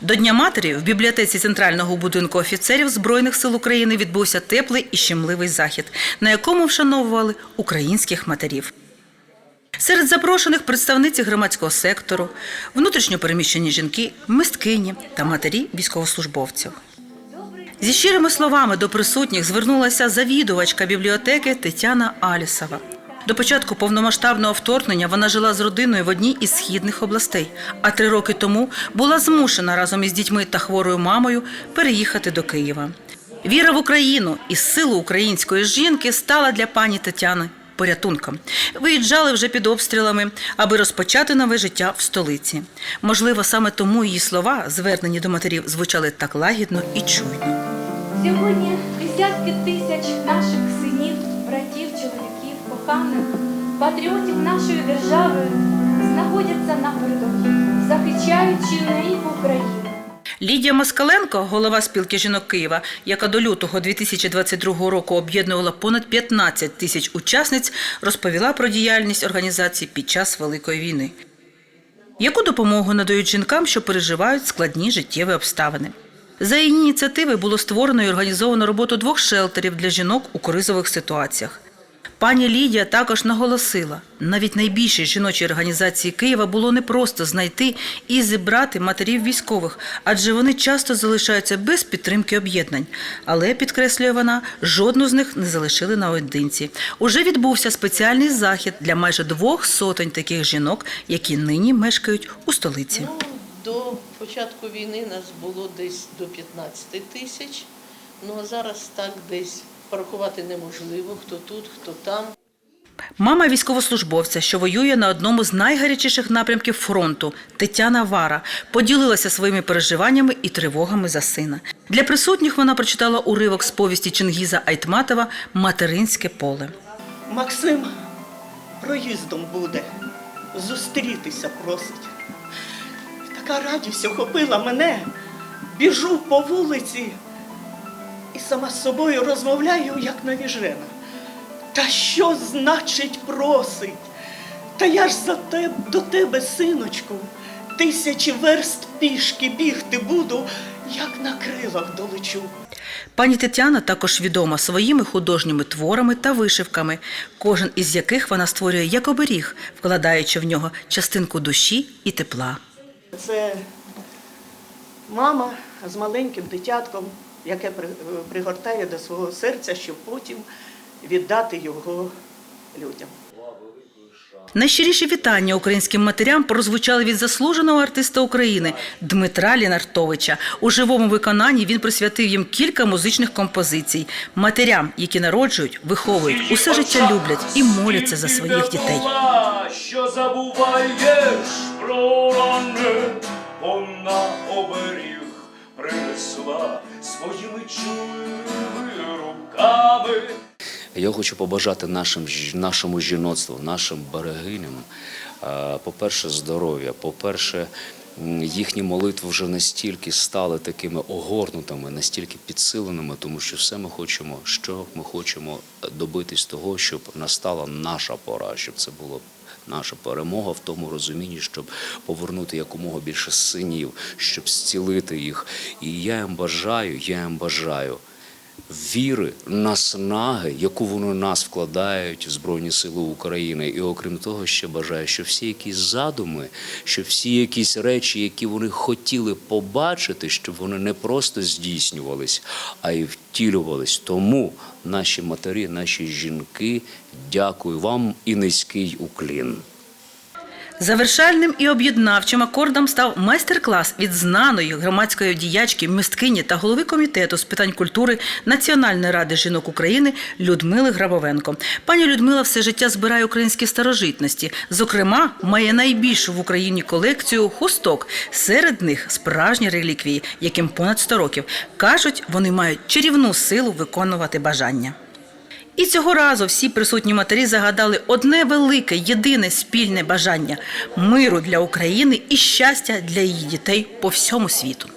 До Дня матері в бібліотеці центрального будинку офіцерів Збройних сил України відбувся теплий і щемливий захід, на якому вшановували українських матерів. Серед запрошених представниці громадського сектору, внутрішньопереміщені жінки, мисткині та матері військовослужбовців. Зі щирими словами до присутніх звернулася завідувачка бібліотеки Тетяна Алісова. До початку повномасштабного вторгнення вона жила з родиною в одній із східних областей, а три роки тому була змушена разом із дітьми та хворою мамою переїхати до Києва. Віра в Україну і силу української жінки стала для пані Тетяни порятунком. Виїжджали вже під обстрілами, аби розпочати нове життя в столиці. Можливо, саме тому її слова, звернені до матерів, звучали так лагідно і чуйно. Сьогодні десятки тисяч наших чоловіків, патріотів нашої держави знаходяться на передовій, захищаючи неньку Україну. Лідія Москаленко, голова спілки жінок Києва, яка до лютого 2022 року об'єднувала понад 15 тисяч учасниць, розповіла про діяльність організації під час Великої війни. Яку допомогу надають жінкам, що переживають складні життєві обставини? За її ініціативи було створено і організовано роботу двох шелтерів для жінок у кризових ситуаціях. Пані Лідія також наголосила, навіть найбільшій жіночій організації Києва було непросто знайти і зібрати матерів військових, адже вони часто залишаються без підтримки об'єднань. Але, підкреслює вона, жодну з них не залишили наодинці. Уже відбувся спеціальний захід для майже двох сотень таких жінок, які нині мешкають у столиці. Ну, до початку війни нас було десь до 15 тисяч. Ну а зараз так десь порахувати неможливо, хто тут, хто там. Мама військовослужбовця, що воює на одному з найгарячіших напрямків фронту, Тетяна Вара, поділилася своїми переживаннями і тривогами за сина. Для присутніх вона прочитала уривок з повісті Чингіза Айтматова Материнське поле. Максим проїздом буде, зустрітися просить. Така радість охопила мене. Біжу по вулиці і сама з собою розмовляю, як навіжена. Та що значить просить? Та я ж за теб до тебе, синочку, тисячі верст пішки бігти буду, як на крилах долечу. Пані Тетяна також відома своїми художніми творами та вишивками, кожен із яких вона створює як оберіг, вкладаючи в нього частинку душі і тепла. Це мама з маленьким дитятком, яке при- пригортає до свого серця, щоб потім віддати його людям. Найщиріші вітання українським матерям прозвучали від заслуженого артиста України Дмитра Лінартовича. У живому виконанні він присвятив їм кілька музичних композицій матерям, які народжують, виховують, усе життя люблять і моляться за своїх дітей. Що забуваєш про рани, вона оберіг принесла своїми чуйними руками. Я хочу побажати нашим нашому жіноцтву, нашим берегиням, е, по-перше, здоров'я, по-перше, їхні молитви вже настільки стали такими огорнутими, настільки підсиленими, тому що все ми хочемо, що ми хочемо добитись того, щоб настала наша пора, щоб це було. Наша перемога в тому розумінні, щоб повернути якомога більше синів, щоб зцілити їх. І я їм бажаю, я їм бажаю віри, наснаги, яку вони нас вкладають в Збройні Сили України. І окрім того, ще бажаю, що всі якісь задуми, що всі якісь речі, які вони хотіли побачити, щоб вони не просто здійснювались, а й втілювались. Тому наші матері, наші жінки, дякую вам і низький уклін. Завершальним і об'єднавчим акордом став майстер-клас від знаної громадської діячки, мисткині та голови комітету з питань культури Національної ради жінок України Людмили Грабовенко. Пані Людмила все життя збирає українські старожитності. Зокрема, має найбільшу в Україні колекцію хусток. Серед них справжні реліквії, яким понад 100 років. Кажуть, вони мають чарівну силу виконувати бажання. І цього разу всі присутні матері загадали одне велике, єдине спільне бажання миру для України і щастя для її дітей по всьому світу.